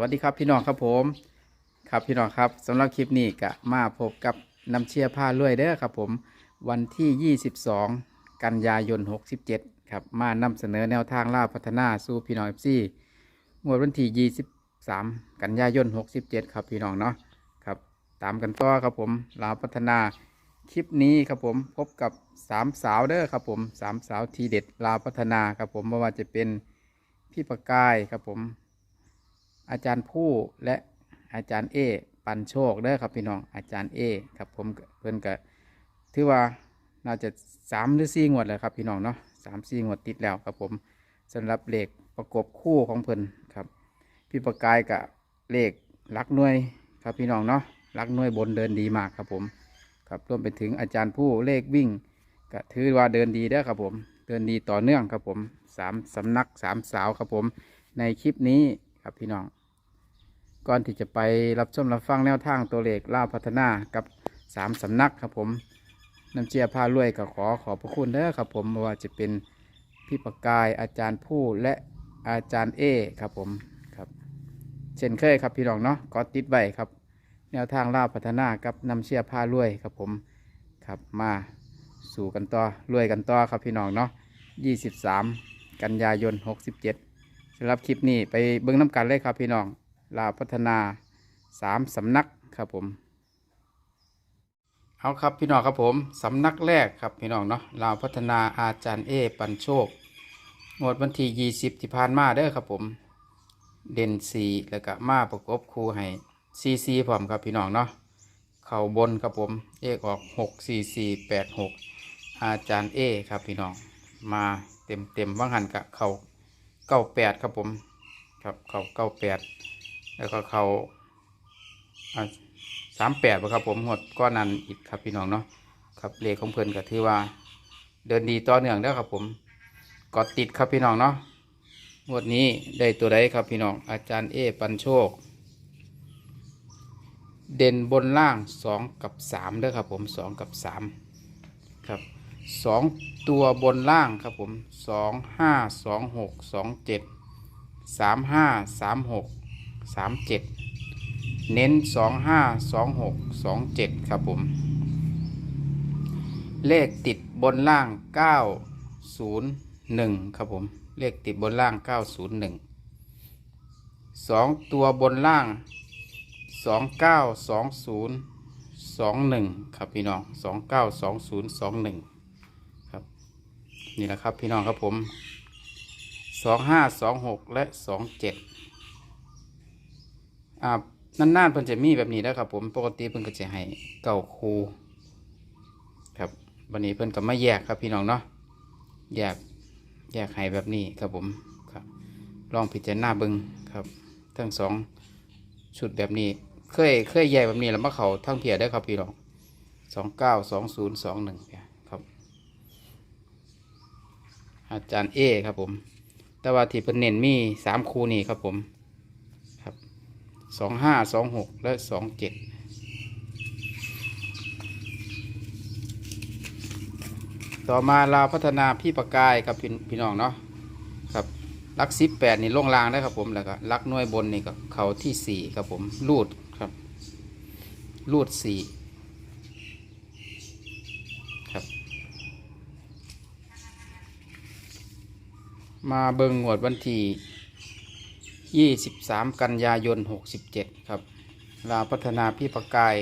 วัสดีครับพี่น้องครับผม ครับพี่น้องครับสำหรับคลิปนี้ก็มาพบกับน้ำเชียร์ผ้าลวยเด้อครับผมวันที่ 22 กันยายน 67 ครับมานำเสนอแนวทางล่าวพัฒนาสู่พี่น้องเอฟซีงวดวันที่ 23 กันยายน 67 ครับพี่น้องเนาะครับตามกันต่อครับผมลาวพัฒนาคลิปนี้ครับผมพบกับสามสาวเด้อครับผมสามสาวทีเด็ดลาวพัฒนาครับผมไม่ว่าจะเป็นพี่ประกายครับผม อาจารย์ผู้และอาจารย์เอ ปันโชคเด้อครับพี่น้องอาจารย์เอครับผมเพิ่นก็ถือว่าน่าจะสามหรือสี่งวดแล้วครับพี่น้องเนาะสามสี่งวดติดแล้วครับผมสำหรับเลขประกบคู่ของเพิ่นครับพี่ประกายกับเลขลักหน่วยครับพี่น้องเนาะลักหน่วยบนเดินดีมากครับผมครับรวมไปถึงอาจารย์ผู้เลขวิ่งก็ถือว่าเดินดีเด้อครับผม เดินดีต่อเนื่องครับผมสามสำนักสามสาวครับผม ในคลิปนี้ ครับพี่น้อง ก่อนที่จะไปรับชมรับฟังแนวทางตัวเลขล่าวพัฒนากับสามสำนักครับผมน้ำเชียร์พารวยก็ขอขอบพระคุณเด้อครับผมว่าจะเป็นพี่ประกายอาจารย์ผู้และอาจารย์เอครับผมครับ เช่นเคยครับพี่น้องเนาะก็ติดไว้ครับ แนวทางล่าวพัฒนากับน้ำเชียร์พารวยครับผมครับมาสู่กันต่อรวยกันต่อครับพี่น้องเนาะ23 กันยายน 67 สำหรับคลิปนี้ไปเบิ้งน้ำกันเลยครับพี่น้องลาวพัฒนาสามสำนักครับผม เอาครับพี่น้องครับผมสำนักแรกครับพี่น้องเนาะลาวพัฒนาอาจารย์เอปันโชคงวดวันที่ยี่สิบที่ผ่านมาเด้อครับผม เด่นสีแล้วก็มาประกบคู่ให้ซีซีพร้อมครับพี่น้องเนาะเข่าบนครับผมเอกออกหกสี่สี่แปดหกอาจารย์เอครับพี่น้องมาเต็มเต็มว่างหันกับเข่า เก้าแปดครับผม ครับเข่าเก้าแปดแล้วก็เขาสามแปดครับผมหดก้อนนั้นอีกครับพี่น้องเนาะครับเลขของเพิ่นก็ถือว่า เดินดีต่อเนื่องแล้วครับผมกดติดครับพี่น้องเนาะงวดนี้ได้ตัวใดครับพี่น้องอาจารย์เอปันโชค เด่นบนล่างสองกับสามเด้อครับผมสองกับสามครับ สองตัวบนล่างครับผมสองห้าสองหกสองเจ็ดสามห้าสามหกสามเจ็ดเน้นสองห้าสองหกสองเจ็ดครับผม เลขติดบนล่างเก้าศูนย์หนึ่งครับผม เลขติดบนล่างเก้าศูนย์หนึ่งสองตัวบนล่างสองเก้าสองศูนย์สองหนึ่งครับพี่น้องสองเก้าสองศูนย์สองหนึ่ง นี่แหละครับพี่น้องครับผมสองห้าสองหกและสองเจ็ดอ่านานๆเพิ่นจะมีแบบนี้นะครับผมปกติเพิ่นก็จะให้เก้าคูครับวันนี้เพิ่นก็มาแยกครับพี่น้องเนาะแยกแยกให้แบบนี้ครับผมครับลองพิจารณาเบิ่งครับทั้งสองชุดแบบนี้ เคยเคยแยกแบบนี้แล้วมาเขาทั้งเพียได้ครับพี่น้องสองเก้าสองศูนย์สองหนึ่งครับ อาจารย์เอครับผม แต่ว่าที่เพิ่นเน้นมีสามคูนี่ครับผมครับสองห้าสองหกและสองเจ็ดต่อมาเราพัฒนาพี่ประกายครับพี่พี่น้องเนาะครับลักสิบแปดนี่ล่งรางได้ครับผมแล้วก็ลักน่วยบนนี่ก็เขาที่สี่ครับผมรูดครับรูดสี่ครับ มาเบิงงวดวันที่ 23 กันยายน 67 ครับ ลาพัฒนาพี่ประกาย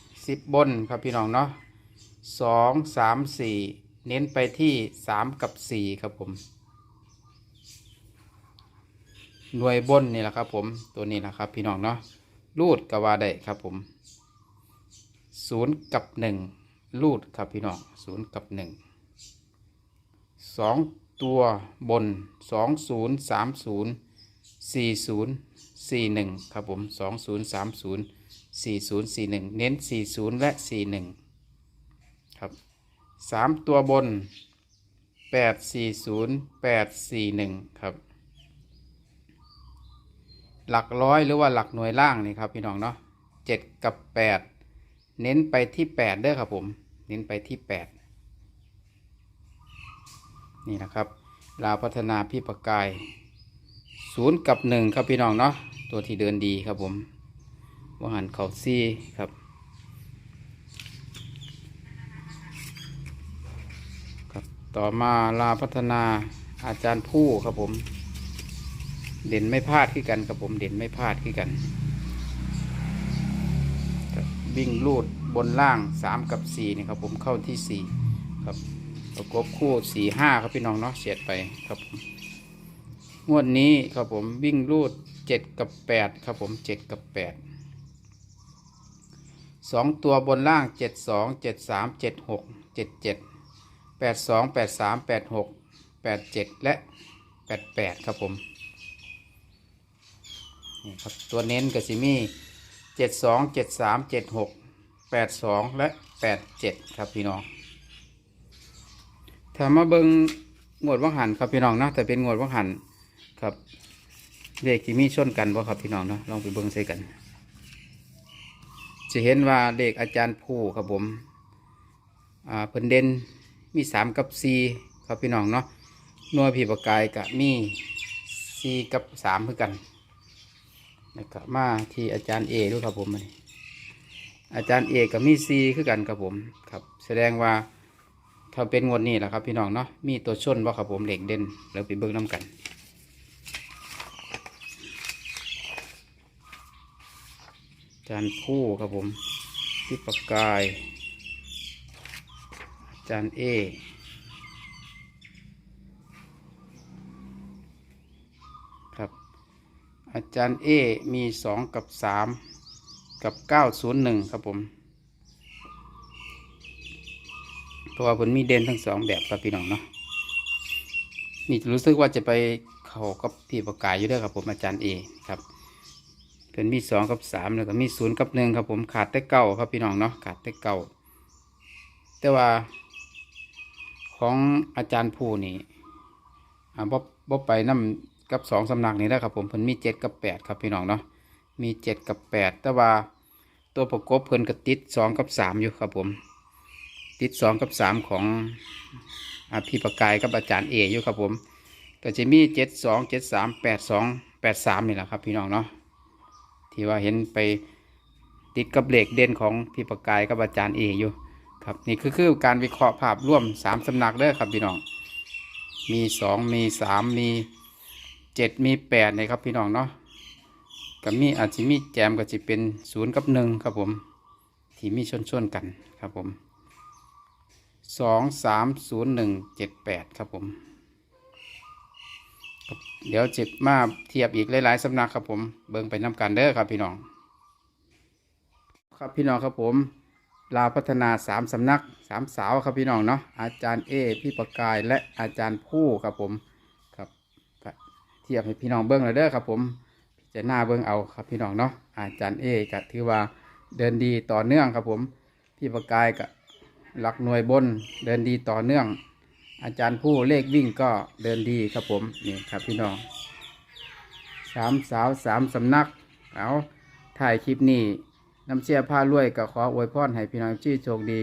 10 บนครับพี่น้องเนาะ2 3 4 เน้นไปที่ 3 กับ 4 ครับผม หน่วยบนนี่แหละครับผม ตัวนี้แหละครับพี่น้องเนาะ รูดกว่าได้ครับผม 0 กับ 1 รูดครับพี่น้อง 0 กับ1สอง ตัวบนสองศูนย์สามศูนย์สี่ศูนย์สี่หนึ่งครับผมสองศูนย์สามศูนย์สี่ศูนย์สี่หนึ่งเน้นสี่ศูนย์และสี่หนึ่งครับสามตัวบนแปดสี่ศูนย์แปดสี่หนึ่งครับ หลักร้อยหรือว่าหลักหน่วยล่างนี่ครับพี่น้องเนาะเจ็ดกับแปดเน้นไปที่แปดเด้อครับผม เน้นไปที่แปด นี่นะครับลาวพัฒนาพี่ประกายศูนย์กับหนึ่งครับพี่น้องเนาะตัวที่เดินดีครับผมว่าหันเขาซี่ครับครับ ต่อมาลาพัฒนาอาจารย์ผู้ครับผม เด่นไม่พลาดขึ้นกันครับผมเด่นไม่พลาดขึ้นกันบวิ่งลูดบนล่างสามกับสี่นี่ครับผมเข้าที่สี่ครับ ประกบคู่สี่ห้าครับพี่น้องเนาะเสียดไปครับงวดนี้ครับผมวิ่งลูดเจ็ดกับแปดครับผมเจ็ดกับแปดสองตัวบนล่างเจ็ดสองเจ็ดสามเจ็ดหกเจ็ดเจ็ดแปดสองแปดสามแปดหกแปดเจ็ดและแปดแปดครับผมนี่ครับตัวเน้นกับซิมี่เจ็ดสองเจ็ดสามเจ็ดหกแปดสองและแปดเจ็ดครับพี่น้อง ถ้ามาเบิงงวดวังหันครับพี่น้องนะแต่เป็นงวดวังหันครับเลขที่มีชนกันบ่ครับพี่น้องเนาะลองไปเบิงใส่กันจะเห็นว่าเลขอาจารย์ผู้ครับผมอ่าเพิ่นเด่นมีสามกับสี่ครับพี่น้องเนาะน่วผีประกายกับมีสี่กับสามเพื่อกันนะครับมาที่อาจารย์เอด้วยครับผมอาจารย์เอกับมีซีคือกันครับผมครับ แสดงว่า ถ้าเป็นงวดนี้แหละครับพี่น้องเนาะมีตัวชนว่าครับผมเหล็กเด่นแล้วไปเบิ้งน้ำกัน จารย์ผู้ครับผมพี่ประกาย จารย์เอครับ อาจารย์เอมีสองกับสามกับเก้าศูนย์หนึ่งครับผม เพราะว่าผมมีเด่นทั้งสองแบบครับพี่น้องเนาะนี่รู้สึกว่าจะไปเขากับพี่ประกายอยู่ด้วยครับผมอาจารย์เอครับเป็นมีสองกับสามแล้วก็มีศูนย์กับหนึ่งครับผมขาดแต่เก้าครับพี่น้องเนาะขาดแต่เก้าแต่ว่า ของอาจารย์ผู้นี่อ่าบบไปนํกับสองสำนักนี้นะครับผมเพิ่นมีเจ็ดกับแปดครับพี่น้องเนาะมีเจ็ดกับแปดแต่ว่าตัวประกบเพิ่นก็ติดสองกับสามอยู่ครับผม ติดสองกับสามของอาพี่ประกายกับอาจารย์เออยู่ครับผมก็จะมีเจ็ดสองเจ็ดสามแปดสองแปดสามนี่แหละครับพี่น้องเนาะที่ว่าเห็นไปติดกับเหล็กเด่นของพี่ประกายกับอาจารย์เออยู่ครับนี่คือคือการวิเคราะห์ภาพร่วมสามสำนักเด้อครับพี่น้องมีสองมีสามมีเจ็ดมีแปดนะครับพี่น้องเนาะกับมีอาจจะมีแจมก็จะเป็นศูนย์กับหนึ่งครับผมที่มีชนชนกันครับผม สองสามศูนย์หนึ่งเจ็ดแปดครับผม เดี๋ยวเจ็บมาเทียบอีกหลายๆสำนักครับผม เบิ่งไปน้ำกันเด้อครับพี่น้อง ครับพี่น้องครับผมลาวพัฒนาสามสำนักสามสาวครับพี่น้องเนาะอาจารย์เอพี่ประกายและอาจารย์ผู้ครับผมครับเทียบให้พี่น้องเบิ้งเลยเด้อครับผมพิจารณาเบิ้งเอาครับพี่น้องเนาะอาจารย์เอก็ถือว่าเดินดีต่อเนื่องครับผม พี่ประกายก็ หลักหน่วยบนเดินดีต่อเนื่อง อาจารย์ผู้เลขวิ่งก็เดินดีครับผมนี่ครับพี่น้องสามสาวสามสำนักเอาถ่ายคลิปนี้น้ำเชี่ยผ้ารวยก็ขออวยพรให้พี่น้องที่โชคดี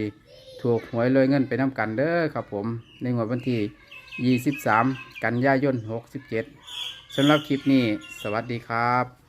ถูกหวยรวยเงินไปน้ำกันเด้อครับผม ในงวดวันที่ 23 กันยายน 67สำหรับคลิปนี้ สวัสดีครับ